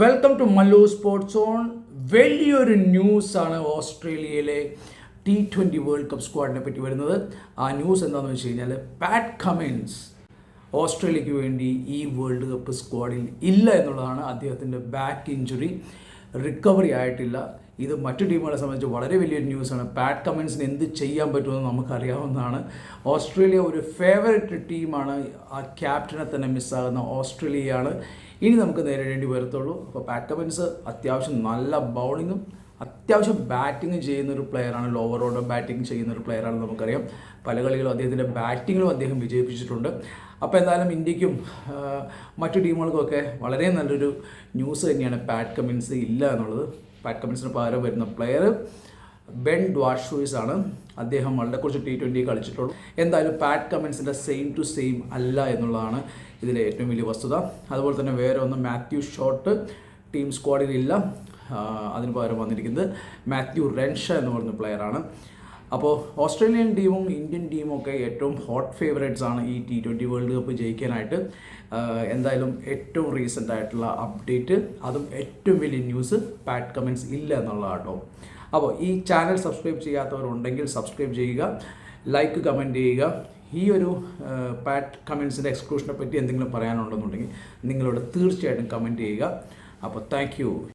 Welcome to Mallu sports on വലിയൊരു ന്യൂസാണ് ഓസ്ട്രേലിയയിലെ ടി ട്വന്റി വേൾഡ് കപ്പ് സ്ക്വാഡിനെ പറ്റി വരുന്നത്. ആ ന്യൂസ് എന്താണെന്ന് വെച്ച് കഴിഞ്ഞാൽ പാറ്റ് കമിൻസ് ഓസ്ട്രേലിയക്ക് വേണ്ടി ഈ വേൾഡ് കപ്പ് സ്ക്വാഡിൽ ഇല്ല എന്നുള്ളതാണ് അദ്ദേഹത്തിന്റെ ബാക്ക് ഇഞ്ചുറി റിക്കവറി ആയിട്ടില്ല. ഇത് മറ്റു ടീമുകളെ സംബന്ധിച്ച് വളരെ വലിയൊരു ന്യൂസാണ് പാറ്റ് കമ്മിൻസിന് എന്ത് ചെയ്യാൻ പറ്റുമെന്ന് നമുക്കറിയാവുന്നതാണ്. ഓസ്ട്രേലിയ ഒരു ഫേവററ്റ് ടീമാണ് ആ ക്യാപ്റ്റനെ തന്നെ മിസ്സാകുന്ന ഓസ്ട്രേലിയയാണ്. ഇനി നമുക്ക് നേരിടേണ്ടി വരത്തുള്ളൂ. അപ്പോൾ പാറ്റ് കമ്മിൻസ് അത്യാവശ്യം നല്ല ബൗളിങ്ങും അത്യാവശ്യം ബാറ്റിംഗ് ചെയ്യുന്ന ഒരു പ്ലെയറാണ് ലോവർ ഓർഡർ ബാറ്റിംഗ് ചെയ്യുന്ന ഒരു പ്ലെയറാണ് നമുക്കറിയാം. പല കളികളും അദ്ദേഹത്തിന്റെ ബാറ്റിങ്ങിലും അദ്ദേഹം വിജയിപ്പിച്ചിട്ടുണ്ട്. അപ്പോൾ എന്തായാലും ഇന്ത്യക്കും മറ്റു ടീമുകൾക്കൊക്കെ വളരെ നല്ലൊരു ന്യൂസ് തന്നെയാണ് പാറ്റ് കമിൻസ് ഇല്ല എന്നുള്ളത്. പാറ്റ് കമിൻസിന് പകരം വരുന്ന പ്ലെയർ ബെൻ ഡ്വാഷൂയിസ് ആണ്. അദ്ദേഹം വളരെ കുറച്ച് ടി ട്വന്റി കളിച്ചിട്ടുള്ളൂ. എന്തായാലും പാറ്റ് കമ്മിൻസിന്റെ സെയിം ടു സെയിം അല്ല എന്നുള്ളതാണ് ഇതിലെ ഏറ്റവും വലിയ വസ്തുത. അതുപോലെ തന്നെ വേറെ ഒന്ന് മാത്യു ഷോട്ട് ടീം സ്ക്വാഡിൽ ഇല്ല. അതിന് പകരം വന്നിരിക്കുന്നത് മാത്യു റെൻഷ എന്ന് പറയുന്ന പ്ലെയറാണ് അപ്പോൾ ഓസ്ട്രേലിയൻ ടീമും ഇന്ത്യൻ ടീമും ഒക്കെ ഏറ്റവും ഹോട്ട് ഫേവറേറ്റ്സ് ആണ് ഈ ടി ട്വന്റി വേൾഡ് കപ്പ് ജയിക്കാനായിട്ട്. എന്തായാലും ഏറ്റവും റീസെന്റ് ആയിട്ടുള്ള അപ്ഡേറ്റ് അതും ഏറ്റവും വലിയ ന്യൂസ് പാറ്റ് കമൻസ് ഇല്ല എന്നുള്ളതാണ് കേട്ടോ അപ്പോൾ ഈ ചാനൽ സബ്സ്ക്രൈബ് ചെയ്യാത്തവരുണ്ടെങ്കിൽ സബ്സ്ക്രൈബ് ചെയ്യുക ലൈക്ക് കമന്റ് ചെയ്യുക. ഈ ഒരു പാറ്റ് കമൻസിന്റെ എക്സ്ക്ലൂഷനെ പറ്റി എന്തെങ്കിലും പറയാനുണ്ടെന്നുണ്ടെങ്കിൽ നിങ്ങളോട് തീർച്ചയായിട്ടും കമന്റ് ചെയ്യുക. അപ്പോൾ താങ്ക്